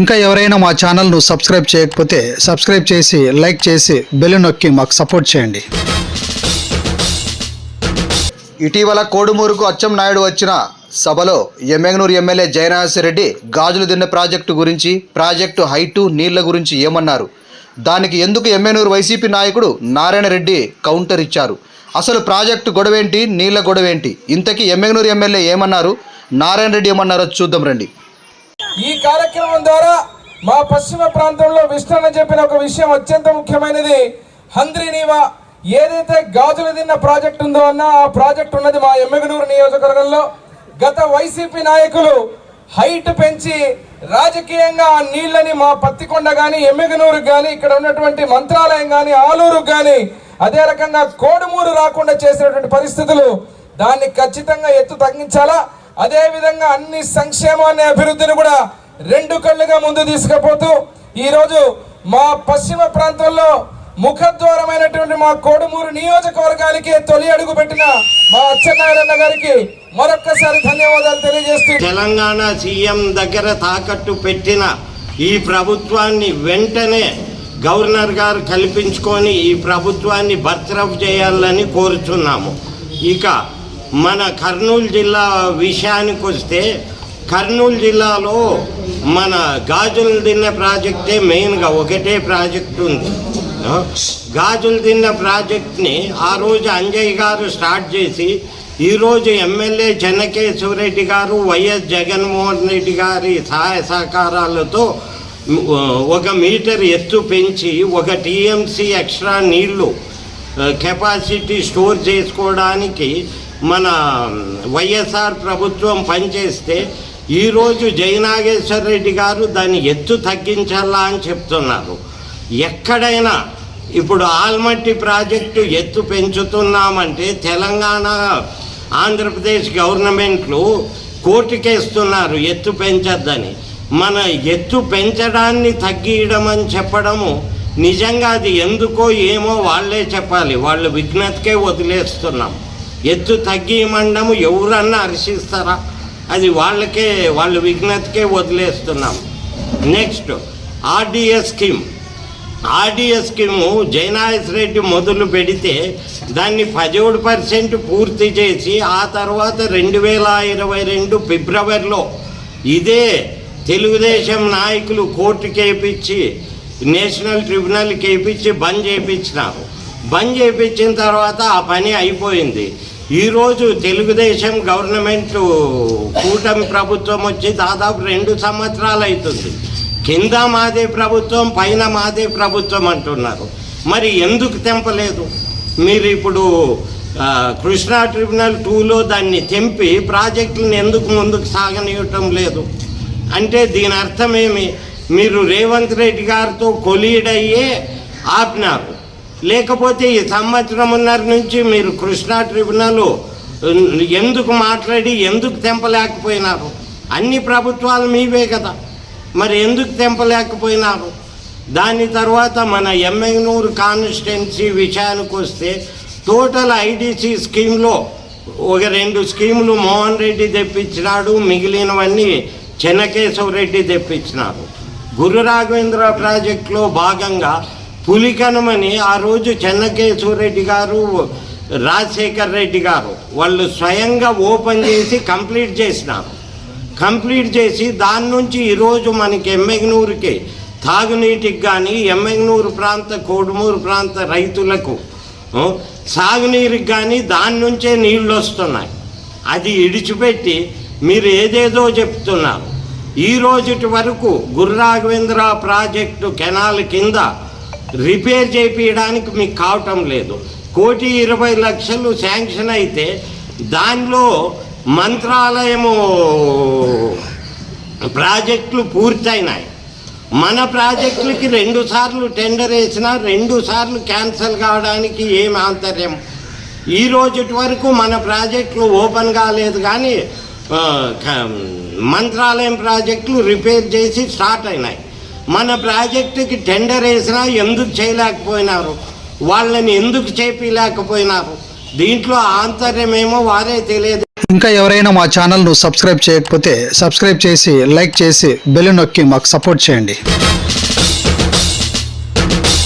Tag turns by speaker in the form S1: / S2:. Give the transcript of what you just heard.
S1: ఇంకా ఎవరైనా మా ఛానల్ను సబ్స్క్రైబ్ చేయకపోతే సబ్స్క్రైబ్ చేసి లైక్ చేసి బెల్ నొక్కి మాకు సపోర్ట్ చేయండి.
S2: ఇటీవల కోడుమూరుకు అచ్చం నాయుడు వచ్చిన సభలో ఎమ్మెగనూరు ఎమ్మెల్యే జయనాసిరెడ్డి గాజులు దిన్న ప్రాజెక్టు గురించి ప్రాజెక్టు హైటు నీళ్ళ గురించి ఏమన్నారు? దానికి ఎందుకు ఎమ్మెనూరు వైసీపీ నాయకుడు నారాయణ రెడ్డి కౌంటర్ ఇచ్చారు? అసలు ప్రాజెక్టు గొడవేంటి నీళ్ళ గొడవేంటి? ఇంతకీ ఎమ్మెగనూరు ఎమ్మెల్యే ఏమన్నారు? నారాయణ రెడ్డి ఏమన్నారో చూద్దాం రండి.
S3: ఈ కార్యక్రమం ద్వారా మా పశ్చిమ ప్రాంతంలో విష్ణన్న చెప్పిన ఒక విషయం అత్యంత ముఖ్యమైనది. హంద్రీనీవా ఏదైతే గాజులు తిన్న ప్రాజెక్ట్ ఉందో అన్న ఆ ప్రాజెక్ట్ ఉన్నది మా ఎమ్మెగనూరు నియోజకవర్గంలో. గత వైసీపీ నాయకులు హైట్ పెంచి రాజకీయంగా ఆ నీళ్ళని మా పత్తికొండ కానీ ఎమ్మెగనూరు కానీ ఇక్కడ ఉన్నటువంటి మంత్రాలయం కానీ ఆలూరు కానీ అదే రకంగా కోడుమూరు రాకుండా చేసినటువంటి పరిస్థితులు దాన్ని ఖచ్చితంగా ఎత్తు తగ్గించాలా? అదే విధంగా అన్ని సంక్షేమాన్ని అభివృద్ధిని కూడా రెండు కళ్ళుగా ముందు తీసుకుపోతూ ఈరోజు మా పశ్చిమ ప్రాంతంలో ముఖద్వారమైనటువంటి మా కోడుమూరు నియోజకవర్గానికి తొలి అడుగు పెట్టిన మా అచ్చెన్నాయుడన్న గారికి మరొక్కసారి ధన్యవాదాలు తెలియజేస్తూ
S4: తెలంగాణ సీఎం దగ్గర తాకట్టు పెట్టిన ఈ ప్రభుత్వాన్ని వెంటనే గవర్నర్ గారు కల్పించుకొని ఈ ప్రభుత్వాన్ని బర్తరఫ్ చేయాలని కోరుచున్నాము. ఇక మన కర్నూలు జిల్లా విషయానికి వస్తే కర్నూలు జిల్లాలో మన గాజులు దిన్న ప్రాజెక్టే మెయిన్గా ఒకటే ప్రాజెక్ట్ ఉంది. గాజుల గాజులు ప్రాజెక్ట్ని ఆ రోజు అంజయ్ గారు స్టార్ట్ చేసి ఈరోజు ఎమ్మెల్యే చెన్నకేశ్వరరెడ్డి గారు వైఎస్ జగన్మోహన్ రెడ్డి గారి సహాయ సహకారాలతో ఒక మీటర్ ఎత్తు పెంచి ఒక టీఎంసీ ఎక్స్ట్రా నీళ్ళు కెపాసిటీ స్టోర్ చేసుకోవడానికి మన వైఎస్ఆర్ ప్రభుత్వం పనిచేస్తే ఈరోజు జయనాగేశ్వర రెడ్డి గారు దాన్ని ఎత్తు తగ్గించాలా అని చెప్తున్నారు. ఎక్కడైనా ఇప్పుడు ఆల్మట్టి ప్రాజెక్టు ఎత్తు పెంచుతున్నామంటే తెలంగాణ ఆంధ్రప్రదేశ్ గవర్నమెంట్లు కోర్టుకేస్తున్నారు ఎత్తు పెంచద్దని. మన ఎత్తు పెంచడాన్ని తగ్గియడం అని చెప్పడము నిజంగా అది ఎందుకో ఏమో వాళ్ళే చెప్పాలి. వాళ్ళు విఘ్నతకే వదిలేస్తున్నాం. ఎత్తు తగ్గియమండము ఎవరన్నా హర్షిస్తారా? అది వాళ్ళకే వాళ్ళ విఘ్నతకే వదిలేస్తున్నాం. Next RDS scheme RDS scheme జైనాయస్ Reddy మొదలు పెడితే దాన్ని పదిహేడు పర్సెంట్ పూర్తి చేసి ఆ తర్వాత రెండు వేల ఇరవై రెండు ఫిబ్రవరిలో ఇదే తెలుగుదేశం నాయకులు కోర్టు కేపించి నేషనల్ ట్రిబ్యునల్కి వేయించి బంద్ చేయించినారు బంద్ చేయించిన తర్వాత ఆ పని అయిపోయింది. ఈరోజు తెలుగుదేశం గవర్నమెంట్ కూటమి ప్రభుత్వం వచ్చి దాదాపు రెండు సంవత్సరాలు అవుతుంది కింద మాదే ప్రభుత్వం పైన మాదే ప్రభుత్వం అంటున్నారు. మరి ఎందుకు తెంపలేదు? మీరు ఇప్పుడు కృష్ణా ట్రిబ్యునల్ టూలో దాన్ని తెంపి ప్రాజెక్టులను ఎందుకు ముందుకు సాగనివ్వటం లేదు? అంటే దీని అర్థమేమి మీరు రేవంత్ రెడ్డి గారితో కొలీడ్ అయ్యే ఆపినారు. లేకపోతే ఈ సంవత్సరంన్నర నుంచి మీరు కృష్ణా ట్రిబ్యునల్ ఎందుకు మాట్లాడి ఎందుకు తెంపలేకపోయినారు? అన్ని ప్రభుత్వాలు మీవే కదా. మరి ఎందుకు తెంపలేకపోయినారు? దాని తర్వాత మన ఎమ్మెగనూరు కాన్స్టిట్యున్సీ విషయానికి వస్తే టోటల్ ఐడిసి స్కీమ్లో ఒక రెండు స్కీములు మోహన్ రెడ్డి తెప్పించినాడు మిగిలినవన్నీ చెన్నకేశవ రెడ్డి తెప్పించినారు. గురు రాఘవేంద్ర ప్రాజెక్టులో భాగంగా పులికనమని ఆ రోజు చెన్నకేశ్వరరెడ్డి గారు రాజశేఖర్ రెడ్డి గారు వాళ్ళు స్వయంగా ఓపెన్ చేసి కంప్లీట్ చేసినారు. కంప్లీట్ చేసి దాని నుంచి ఈరోజు మనకి ఎమ్మెగ్నూరుకి తాగునీటికి కానీ ఎమ్మెగ్నూరు ప్రాంత కోడుమూరు ప్రాంత రైతులకు సాగునీరుకి కానీ దాని నుంచే నీళ్ళు వస్తున్నాయి. అది ఇడిచిపెట్టి మీరు ఏదేదో చెప్తున్నారు. ఈ రోజుటి వరకు గుర్రాఘవేంద్ర ప్రాజెక్టు కెనాల్ కింద రిపేర్ చేయించడానికి మీకు కావటం లేదు. కోటి ఇరవై లక్షలు శాంక్షన్ అయితే దానిలో మంత్రాలయము ప్రాజెక్టులు పూర్తయినాయి. మన ప్రాజెక్టులకి రెండు సార్లు టెండర్ వేసినా రెండు సార్లు క్యాన్సిల్ కావడానికి ఏం ఆంతర్యం? ఈ రోజుటి వరకు మన ప్రాజెక్టులు ఓపెన్ కాలేదు కానీ మంత్రాలయం ప్రాజెక్టులు రిపేర్ చేసి స్టార్ట్ అయినాయి. మన ప్రాజెక్టుకి టెండర్ వేసినా ఎందుకు చేయలేకపోయినారు? వాళ్ళని ఎందుకు చేపించలేకపోయినారు దీంట్లో ఆంతర్యమేమో వారే తెలియదు.
S1: ఇంకా ఎవరైనా మా ఛానల్ను సబ్స్క్రైబ్ చేయకపోతే సబ్స్క్రైబ్ చేసి లైక్ చేసి బెల్ నొక్కి మాకు సపోర్ట్ చేయండి.